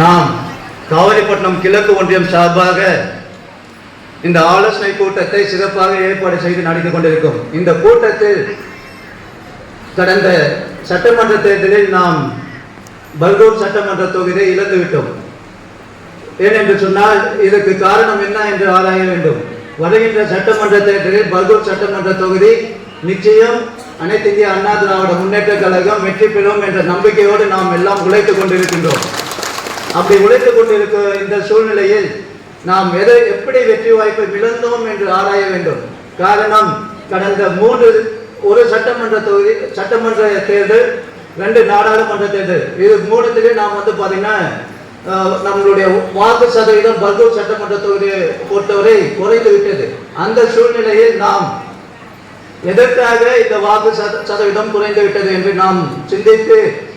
நாம் காவலிப்பட்டினம் கிழக்கு ஒன்றியம் சார்பாக இந்த ஆலோசனை கூட்டத்தை சிறப்பாக ஏற்பாடு செய்து நடந்து கொண்டிருக்கும். இந்த கூட்டத்தில் கடந்த சட்டமன்ற தேர்தலில் நாம் பல்கூர் சட்டமன்ற தொகுதியை இழந்துவிட்டோம் ஏனென்று சொன்னால் இதற்கு காரணம் என்ன என்று ஆராய வேண்டும். வருகின்ற சட்டமன்ற தேர்தலில் பல்கூர் சட்டமன்ற தொகுதி நிச்சயம் அனைத்து இந்திய அண்ணா திராவிட முன்னேற்ற கழகம் வெற்றி பெறும் என்ற நம்பிக்கையோடு நாம் எல்லாம் உழைத்துக் கொண்டிருக்கின்றோம். அப்படி உழைத்துக் கொண்டிருக்க இந்த சூழ்நிலையில் நாம் எதை எப்படி வெற்றி வாய்ப்பை இழந்தோம் என்று ஆராய வேண்டும். காரணம் கடந்த மூன்று ஒரு சட்டமன்ற தொகுதி சட்டமன்ற தேர்தல் ரெண்டு நாடாளுமன்ற தேர்தல். இது மூணுத்துலேயே நாம் வந்து பார்த்தீங்கன்னா நம்மளுடைய வாக்கு சதவீதம் பல்கூர் சட்டமன்ற தொகுதியை பொறுத்தவரை குறைந்து விட்டது. அந்த சூழ்நிலையில் நாம் எதற்காக இந்த வாக்கு சத- சதவீதம் குறைந்து விட்டது என்று நாம் சிந்தித்து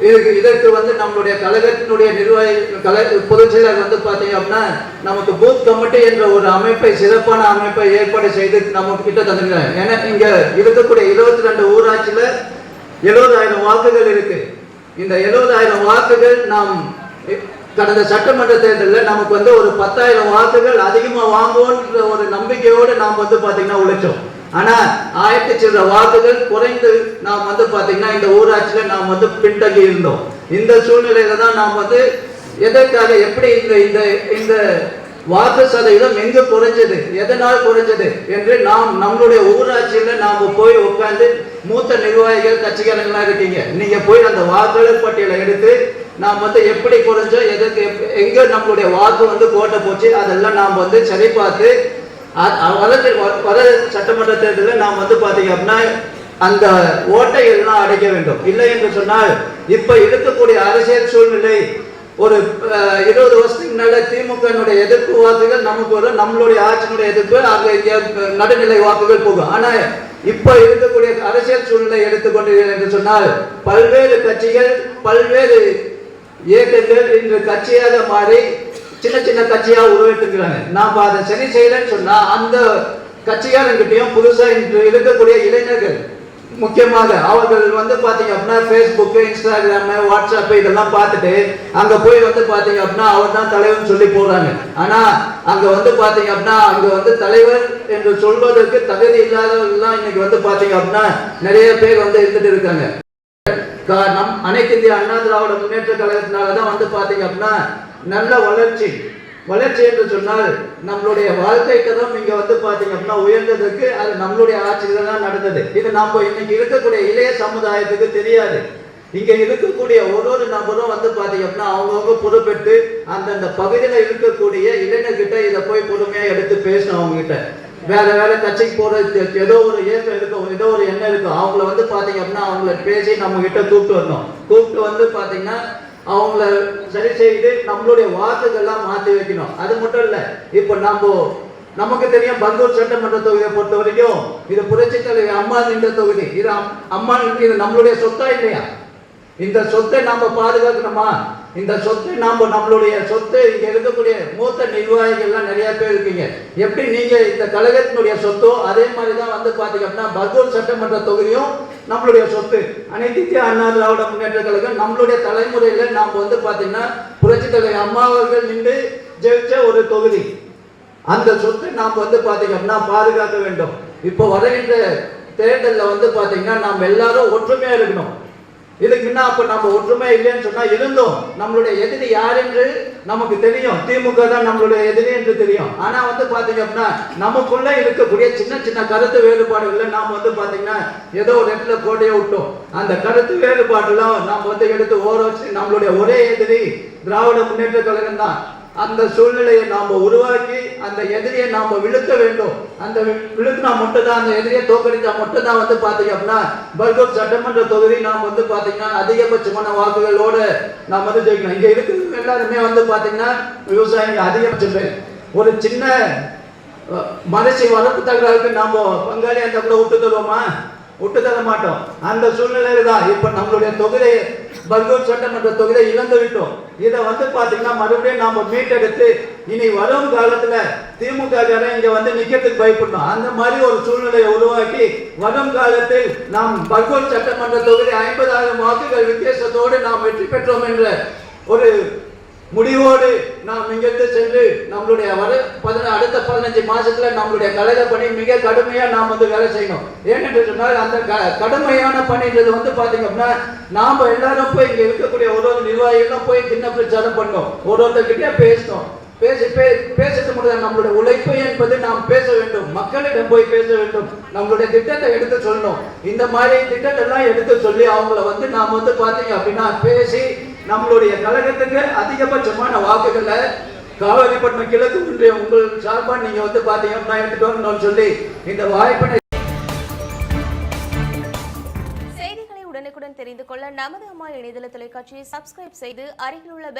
இதற்கு வந்து நம்மளுடைய கழகத்தினுடைய நிர்வாகி கல பொதுச் செயலர் வந்து பார்த்தீங்க அப்படின்னா நமக்கு பூத் கமிட்டி என்ற ஒரு அமைப்பை சிறப்பான அமைப்பை ஏற்பாடு செய்து நம்ம கிட்ட தந்துருக்காங்க ஏன்னா இங்க இருக்கக்கூடிய இருபத்தி ரெண்டு ஊராட்சியில எழுபதாயிரம் வாக்குகள் இருக்கு. இந்த எழுபதாயிரம் வாக்குகள் நாம் கடந்த சட்டமன்ற தேர்தலில் நமக்கு வந்து ஒரு பத்தாயிரம் வாக்குகள் அதிகமாக வாங்குவோன்ற ஒரு நம்பிக்கையோடு நாம் வந்து பார்த்தீங்கன்னா உழைச்சோம். ஆனா ஆயிரத்தி சில்லற வாக்குகள் குறைந்து நாம் வந்து பாத்தீங்கன்னா இந்த ஊராட்சியில நாம் வந்து பின்தங்கி இருந்தோம். இந்த சூழ்நிலையில தான் நாம் வந்து எதற்காக எப்படி இந்த இந்த இந்த வாக்கு சதவீதம் எங்கு குறைஞ்சது எதனால் குறைஞ்சது என்று நாம் நம்மளுடைய ஊராட்சியில நாம போய் உட்கார்ந்து மூத்த நிர்வாகிகள் கட்சிக்காரங்களா இருக்கீங்க. நீங்க போய் அந்த வாக்காளர் பட்டியலை எடுத்து நாம் வந்து எப்படி குறைஞ்சோம் எதற்கு எங்கே எங்க நம்மளுடைய வாக்கு வந்து கோட்டை போச்சு அதெல்லாம் நாம் வந்து சரி பார்த்து வர வர- சட்டமன்ற தேர்தலில் நாம் வந்து பார்த்தீங்க அப்படின்னா அந்த ஓட்டை எல்லாம் அடைக்க வேண்டும்? இல்லை என்று சொன்னால் இப்போ இருக்கக்கூடிய அரசியல் சூழ்நிலை ஒரு இருபது வருஷத்துக்கு முன்னால திமுக எதிர்ப்பு வாக்குகள் நமக்கு வரும் நம்மளுடைய ஆட்சியினுடைய எதிர்ப்பு அங்கே இங்கே நடுநிலை வாக்குகள் போகும். ஆனால் இப்போ இருக்கக்கூடிய அரசியல் சூழ்நிலை எடுத்துக்கொண்டீர்கள் என்று சொன்னால் பல்வேறு கட்சிகள் பல்வேறு இயக்கங்கள் இன்று கட்சியாக மாறி சின்ன சின்ன கட்சியா உருவெடுத்துக்கிறாங்க நாம அதை சரி செய்யலன்னு சொன்னா அந்த கட்சியாரங்கிட்டையும் புதுசா இன்று இருக்கக்கூடிய இளைஞர்கள் முக்கியமாக அவர்கள் வந்து பாத்தீங்க அப்படின்னா ஃபேஸ்புக்கு இன்ஸ்டாகிராமு வாட்ஸ்அப் இதெல்லாம் பார்த்துட்டு அங்க போய் வந்து பாத்தீங்க அப்படின்னா அவர் தான் தலைவர்னு சொல்லி போடுறாங்க. ஆனா அங்க வந்து பாத்தீங்க அப்படின்னா அங்க வந்து தலைவர் என்று சொல்வதற்கு தகுதி இல்லாதவர்கள்லாம் இன்னைக்கு வந்து பாத்தீங்க அப்படின்னா நிறைய பேர் வந்து இருந்துட்டு இருக்காங்க. காரணம் அனைத்து இந்திய அண்ணா திராவிட முன்னேற்ற கழகத்தினால தான் வந்து பாத்தீங்க அப்படின்னா நல்ல வளர்ச்சி. வளர்ச்சி என்று சொன்னால் நம்மளுடைய வாழ்க்கைக்கு தான் இங்க வந்து பாத்தீங்க அப்படின்னா உயர்ந்ததுக்கு அது நம்மளுடைய ஆட்சியில தான் நடந்தது. இது நம்ம இன்னைக்கு இருக்கக்கூடிய இளைய சமுதாயத்துக்கு தெரியாது. இங்க இருக்கக்கூடிய ஒரு ஒரு நபரும் வந்து பாத்தீங்க அப்படின்னா அவங்கவுங்க பொறுப்பெட்டு அந்தந்த பகுதியில இருக்கக்கூடிய இளைஞர்கிட்ட இதை போய் பொறுமையா எடுத்து பேசணும் அவங்க கிட்ட வேற வேற கட்சிக்கு போறது ஏதோ ஒரு ஏக்கம் இருக்கும் ஏதோ ஒரு எண்ணம் இருக்கும் அவங்கள வந்து பாத்தீங்க அப்படின்னா அவங்கள பேசி நம்ம கிட்ட கூப்பிட்டு வரணும். கூப்பிட்டு வந்து பாத்தீங்கன்னா அவங்கள சரி செய்து நம்மளுடைய வாக்குகள்லாம் மாற்றி வைக்கணும். அது மட்டும் இல்லை இப்போ நம்ம நமக்கு தெரியும் பங்கூர் சட்டமன்ற தொகுதியை பொறுத்த வரைக்கும் இது புரட்சி தலைவி அம்மா நின்ற தொகுதி. இது அம்மா அம்மா இது நம்மளுடைய சொத்தா இல்லையா? இந்த சொத்தை நாம் பாதுகாக்கணுமா? இந்த சொத்தை நாம் நம்மளுடைய சொத்து இங்கே இருக்கக்கூடிய மூத்த நிர்வாகிகள்லாம் நிறையா பேர் இருக்கீங்க. எப்படி நீங்கள் இந்த கழகத்தினுடைய சொத்தோ அதே மாதிரி தான் வந்து பார்த்தீங்கன்னா அப்படின்னா பகூர் சட்டமன்ற தொகுதியும் நம்மளுடைய சொத்து. அனைத்து அண்ணா திராவிட முன்னேற்ற கழகம் நம்மளுடைய தலைமுறையில் நாம் வந்து பார்த்தீங்கன்னா புரட்சி தலைவர் அம்மாவர்கள் நின்று ஜெயிச்ச ஒரு தொகுதி. அந்த சொத்தை நாம் வந்து பார்த்தீங்கன்னா பாதுகாக்க வேண்டும். இப்போ வருகின்ற தேர்தலில் வந்து பார்த்தீங்கன்னா நாம் எல்லாரும் ஒற்றுமையாக இருக்கணும். இதுக்கு முன்னா அப்ப நம்ம ஒற்றுமை இல்லைன்னு சொன்னா இருந்தோம் நம்மளுடைய எதிரி யார் என்று நமக்கு தெரியும். திமுக தான் நம்மளுடைய எதிரி என்று தெரியும். ஆனா வந்து பாத்தீங்க அப்படின்னா நமக்குள்ள இருக்கக்கூடிய சின்ன சின்ன கருத்து வேறுபாடுகள்ல நாம வந்து பாத்தீங்கன்னா ஏதோ ஒரு இடத்துல கோட்டையை விட்டோம். அந்த கருத்து வேறுபாடுலாம் நாம வந்து எடுத்து ஓர வச்சு நம்மளுடைய ஒரே எதிரி திராவிட முன்னேற்ற கழகம் தான். அந்த சூழ்நிலையை நாம் உருவாக்கி அந்த எதிரியை நாம் விழுத்த வேண்டும். அந்த வி- விழுத்தினா மட்டும் தான் அந்த எதிரியை தோக்கடித்தா மட்டும் தான் வந்து பார்த்தீங்க அப்படின்னா பல்கூர் சட்டமன்ற தொகுதி நாம் வந்து பார்த்தீங்கன்னா அதிகபட்சமான வாக்குகளோடு நாம் வந்து ஜெயிக்கணும். இங்கே இருக்கிறவங்க எல்லாருமே வந்து பார்த்தீங்கன்னா விவசாயிங்க அதிகபட்சம் பேர். ஒரு சின்ன அஹ், மனசு வரப்பு தகராறுக்கு பங்காளி அந்த கூட விட்டு தருவோமா? விட்டு தர மாட்டோம். அந்த சூழ்நிலையில தான் இப்போ நம்மளுடைய தொகுதியை பல்கூர் சட்டமன்ற தொகுதியை இழந்து விட்டோம். இதை வந்து பாத்தீங்கன்னா மறுபடியும் நாம மீட்டெடுத்து இனி வரும் காலத்துல திமுக காரன் இங்க வந்து நிக்கிறதுக்கு பயப்படணும். அந்த மாதிரி ஒரு சூழ்நிலையை உருவாக்கி வரும் காலத்தில் நாம் பல்கூர் சட்டமன்ற தொகுதி ஐம்பதாயிரம் வாக்குகள் வித்தியாசத்தோடு நாம் வெற்றி பெற்றோம் என்ற ஒரு முடிவோடு நாம் இங்கிருந்து சென்று நம்மளுடைய வர பதின அடுத்த பதினஞ்சு மாசத்துல நம்மளுடைய கழக பணி மிக கடுமையா நாம் வந்து வேலை செய்யணும். ஏனென்று சொன்னால் அந்த க- கடுமையான பணின்றது வந்து பாத்தீங்க அப்படின்னா நாம எல்லாரும் போய் இங்க இருக்கக்கூடிய ஒரு ஒரு நிர்வாகிகளும் போய் சின்ன பிரச்சாரம் பண்ணோம் ஒரு ஒருத்தர்கிட்டயே பேசணும். பேசி பே பேசுறது முடியாது நம்மளுடைய உழைப்பு என்பது நாம் பேச வேண்டும். மக்களிடம் போய் பேச வேண்டும். நம்மளுடைய திட்டத்தை எடுத்து சொல்லணும். இந்த மாதிரி திட்டத்தை எல்லாம் எடுத்து சொல்லி அவங்கள வந்து நாம் வந்து பார்த்தீங்க அப்படின்னா பேசி நம்மளுடைய கழகத்துக்கு அதிகபட்சமான வாக்குகளை காவேரிப்பட்டினம் கிழக்கு ஒன்றிய உங்கள் சார்பா நீங்க வந்து பாத்தீங்கன்னா அப்படின்னா சொல்லி இந்த வாய்ப்பினை செய்திகளை உடனுக்குடன் தெரிந்து கொள்ள நமது அம்மா இணையதள தொலைக்காட்சியை சப்ஸ்கிரைப் செய்து அருகில் உள்ள பெல்